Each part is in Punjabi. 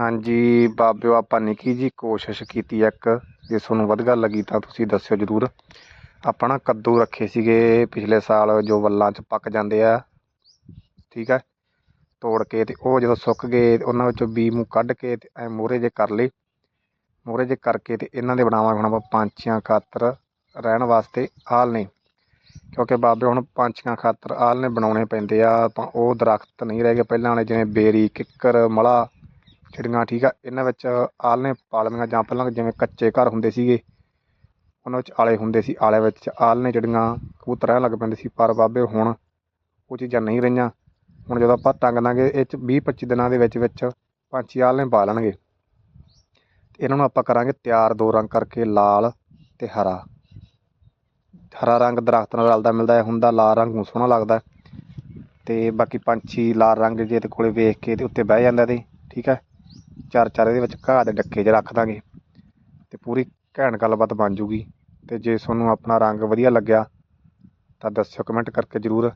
ਹਾਂਜੀ ਬਾਬਿਓ ਆਪਾਂ ਨਿੱਕੀ ਜੀ ਕੋਸ਼ਿਸ਼ ਕੀਤੀ ਇੱਕ, ਜੇ ਤੁਹਾਨੂੰ ਵਧੀਆ ਲੱਗੀ ਤਾਂ ਤੁਸੀਂ ਦੱਸਿਓ ਜਰੂਰ। ਆਪਾਂ ਨਾ ਕੱਦੂ ਰੱਖੇ ਸੀਗੇ ਪਿਛਲੇ ਸਾਲ, ਜੋ ਵੱਲਾਂ 'ਚ ਪੱਕ ਜਾਂਦੇ ਆ। ਠੀਕ ਹੈ ਤੋੜ ਕੇ ਤੇ ਉਹ ਜਦੋਂ ਸੁੱਕ ਗਏ, ਉਹਨਾਂ ਵਿੱਚੋਂ ਬੀ ਮੂੰਹ ਕੱਢ ਕੇ ਤੇ ਐ ਮੋਹਰੇ ਜੇ ਕਰ ਲਈ ਮੋਹਰੇ ਜੇ ਕਰਕੇ ਤੇ ਇਹਨਾਂ ਦੇ ਬਣਾਵਾਂਗੇ ਹੁਣ ਆਪਾਂ ਪੰਛੀਆਂ ਖਾਤਰ ਰਹਿਣ ਵਾਸਤੇ ਆਲਣੇ ਕਿਉਂਕਿ ਬਾਬੇ ਹੁਣ ਪੰਛੀਆਂ ਖਾਤਰ ਆਲਣੇ ਬਣਾਉਣੇ ਪੈਂਦੇ ਆ, ਤਾਂ ਉਹ ਦਰਖਤ ਨਹੀਂ ਰਹਿ ਗਏ ਪਹਿਲਾਂ ਵਾਲੇ, ਜਿਵੇਂ ਬੇਰੀ, ਕਿੱਕਰ, ਮਲਾ ਚਿੜੀਆਂ ਠੀਕ ਆ, ਇਹਨਾਂ ਵਿੱਚ ਆਲਣੇ ਪਾਲਣੀਆਂ ਜਾਂ ਪਹਿਲਾਂ ਜਿਵੇਂ ਕੱਚੇ ਘਰ ਹੁੰਦੇ ਸੀਗੇ, ਉਹਨਾਂ ਵਿੱਚ ਆਲੇ ਹੁੰਦੇ ਸੀ, ਆਲੇ ਵਿੱਚ ਆਲਣੇ ਜਿਹੜੀਆਂ ਕਬੂਤਰ ਰਹਿਣ ਲੱਗ ਪੈਂਦੇ ਸੀ, ਪਰ ਬਾਬੇ ਹੁਣ ਉਹ ਚੀਜ਼ਾਂ ਨਹੀਂ ਰਹੀਆਂ। ਹੁਣ ਜਦੋਂ ਆਪਾਂ ਟੰਗ ਦਾਂਗੇ ਇਹ ਚ 20 25 ਦਿਨਾਂ ਦੇ ਵਿੱਚ ਵਿੱਚ ਪੰਛੀ ਆਲਣੇ ਪਾ ਲੈਣਗੇ। ਇਹਨਾਂ ਨੂੰ ਆਪਾਂ ਕਰਾਂਗੇ ਤਿਆਰ ਦੋ ਰੰਗ ਕਰਕੇ, ਲਾਲ ਤੇ ਹਰਾ। ਹਰਾ ਰੰਗ ਦਰਖਤ ਨਾਲ ਰਲਦਾ ਮਿਲਦਾ ਹੈ ਹੁੰਦਾ, ਲਾਲ ਰੰਗ ਨੂੰ ਸੋਹਣਾ ਲੱਗਦਾ। ਤੇ ਬਾਕੀ ਪੰਛੀ ਲਾਲ ਰੰਗ ਜੇ ਤੇ ਕੋਲੇ ਵੇਖ ਕੇ ਤੇ ਉੱਤੇ ਬਹਿ ਜਾਂਦਾ ਤੇ, ਠੀਕ ਹੈ ਚਾਰ ਚਾਰ ਇਹਦੇ ਵਿੱਚ ਘਾਹ ਦੇ ਡੱਕੇ 'ਚ ਰੱਖ ਦਾਂਗੇ ਤੇ ਪੂਰੀ ਘੈਂਟ ਗੱਲਬਾਤ ਬਣ ਜੂਗੀ। ਤੇ ਜੇ ਤੁਹਾਨੂੰ ਆਪਣਾ ਰੰਗ ਵਧੀਆ ਲੱਗਿਆ ਤਾਂ ਦੱਸਿਓ ਕਮੈਂਟ ਕਰਕੇ ਜ਼ਰੂਰ।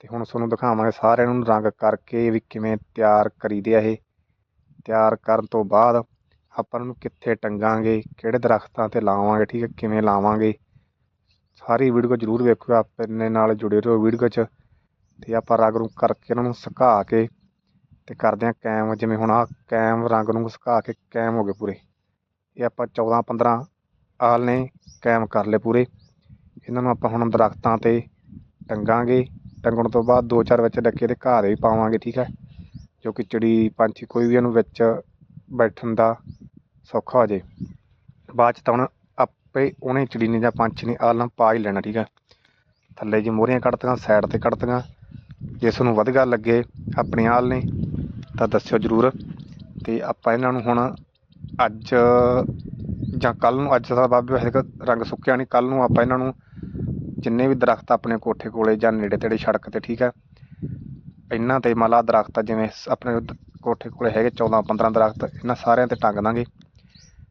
ਤੇ ਹੁਣ ਤੁਹਾਨੂੰ ਦਿਖਾਵਾਂਗੇ ਸਾਰਿਆਂ ਨੂੰ ਰੰਗ ਕਰਕੇ ਵੀ ਕਿਵੇਂ ਤਿਆਰ ਕਰੀਦੇ ਆ ਇਹ। ਤਿਆਰ ਕਰਨ ਤੋਂ ਬਾਅਦ ਆਪਾਂ ਨੂੰ ਕਿੱਥੇ ਟੰਗਾਂਗੇ, ਕਿਹੜੇ ਦਰਖਤਾਂ ਤੇ ਲਾਵਾਂਗੇ, ਠੀਕ ਹੈ, ਕਿਵੇਂ ਲਾਵਾਂਗੇ। ਸਾਰੀ ਵੀਡੀਓ ਜ਼ਰੂਰ ਵੇਖਿਓ ਆਪਣੇ ਨਾਲ ਜੁੜੇ ਰਹੋ ਵੀਡੀਓ 'ਚ। ਤੇ ਆਪਾਂ ਰੰਗ ਨੂੰ ਕਰਕੇ ਇਹਨਾਂ ਨੂੰ ਸੁਕਾ ਕੇ ਤੇ ਕਰਦੇ ਹਾਂ ਕੈਮ ਜਿਵੇਂ ਹੁਣ ਆ ਕੈਮ ਰੰਗ ਨੂੰ ਸੁਕਾ ਕੇ ਕੈਮ ਹੋ ਗਏ ਪੂਰੇ। ਇਹ ਆਪਾਂ 14 15 ਆਲ ਨੇ ਕੈਮ ਕਰ ਲਏ ਪੂਰੇ। ਇਹਨਾਂ ਨੂੰ ਆਪਾਂ ਹੁਣ ਦਰਖਤਾਂ ਤੇ ਟੰਗਾਂਗੇ। ਟੰਗਣ ਤੋਂ ਬਾਅਦ ਦੋ ਚਾਰ ਵਿੱਚ ਡੱਕੇ ਤੇ ਘਾਹ ਦੇ ਵੀ ਪਾਵਾਂਗੇ, ਠੀਕ ਹੈ? ਜੋ ਕਿ ਚਿੜੀ ਪੰਛੀ ਕੋਈ ਵੀ ਇਹਨੂੰ ਵਿੱਚ ਬੈਠਣ ਦਾ ਸੌਖਾ ਹੋ ਜੇ ਬਾਅਦ ਚ ਤਾਂ ਹੁਣ ਆਪੇ ਉਹਨੇ ਚਿੜੀ ਨੇ ਜਾਂ ਪੰਛੀ ਨੇ ਆਲਣਾ ਪਾ ਹੀ ਲੈਣਾ, ਠੀਕ ਹੈ? ਥੱਲੇ ਜੀ ਮੋਹਰੀਆਂ ਕੱਢਤੀਆਂ, ਸਾਈਡ ਤੇ ਕੱਢਤੀਆਂ ਜਿਸ ਨੂੰ ਵਧੀਆ ਲੱਗੇ, ਆਪਣੇ ਆਲ ਨੇ ਤਾਂ ਦੱਸਿਓ ਜ਼ਰੂਰ। ਤੇ ਆਪਾਂ ਇਹਨਾਂ ਨੂੰ ਹੁਣ ਅੱਜ ਜਾਂ ਕੱਲ ਨੂੰ, ਅੱਜ ਦਾ ਬਾਬੇ ਵੈਸੇ ਰੰਗ ਸੁੱਕਿਆ ਨਹੀਂ ਕੱਲ ਨੂੰ ਆਪਾਂ ਇਹਨਾਂ ਨੂੰ ਜਿੰਨੇ ਵੀ ਦਰਖਤ ਆਪਣੇ ਕੋਠੇ ਕੋਲੇ ਜਾਂ ਨੇੜੇ ਤੇੜੇ ਸੜਕ ਤੇ, ਠੀਕ ਹੈ? ਇਹਨਾਂ ਤੇ ਮਾਲਾ ਦਰਖਤ ਜਿਵੇਂ ਸ- ਆਪਣੇ ਕੋਠੇ ਕੋਲੇ ਹੈਗੇ 14 15 ਦਰਖਤ, ਇਹਨਾਂ ਸਾਰਿਆਂ ਤੇ ਟੰਗ ਦਾਂਗੇ।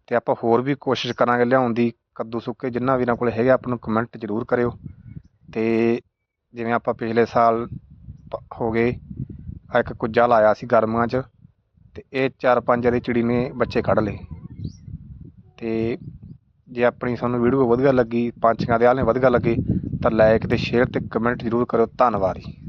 ਤੇ ਆਪਾਂ ਹੋਰ ਵੀ ਕੋਸ਼ਿਸ਼ ਕਰਾਂਗੇ ਲਿਆਉਣ ਦੀ, ਕੱਦੂ ਸੁੱਕੇ ਜਿੰਨਾ ਵੀਰਾਂ ਕੋਲੇ ਹੈਗੇ, ਆਪਾਂ ਨੂੰ ਕਮੈਂਟ ਜ਼ਰੂਰ ਕਰਿਓ। ਤੇ ਜਿਵੇਂ ਆਪਾਂ ਪਿਛਲੇ ਸਾਲ ਪ- ਹੋ ਗਏ ਆਹ ਇੱਕ ਕੁੱਜਾ ਲਾਇਆ ਸੀ ਗਰਮੀਆਂ 'ਚ ਤੇ ਇਹ ਚਾਰ ਪੰਜ ਦੀ ਚਿੜੀ ਨੇ ਬੱਚੇ ਕੱਢ ਲਏ। ਤੇ ਜੇ ਆਪਣੀ ਸਾਨੂੰ ਵੀਡੀਓ ਵਧੀਆ ਲੱਗੀ, ਪੰਛੀਆਂ ਦੇ ਆਲੇ ਵਧੀਆ ਲੱਗੇ, ਤਾਂ ਲਾਈਕ ਤੇ ਸ਼ੇਅਰ ਤੇ ਕਮੈਂਟ ਜ਼ਰੂਰ ਕਰਿਓ। ਧੰਨਵਾਦ ਜੀ।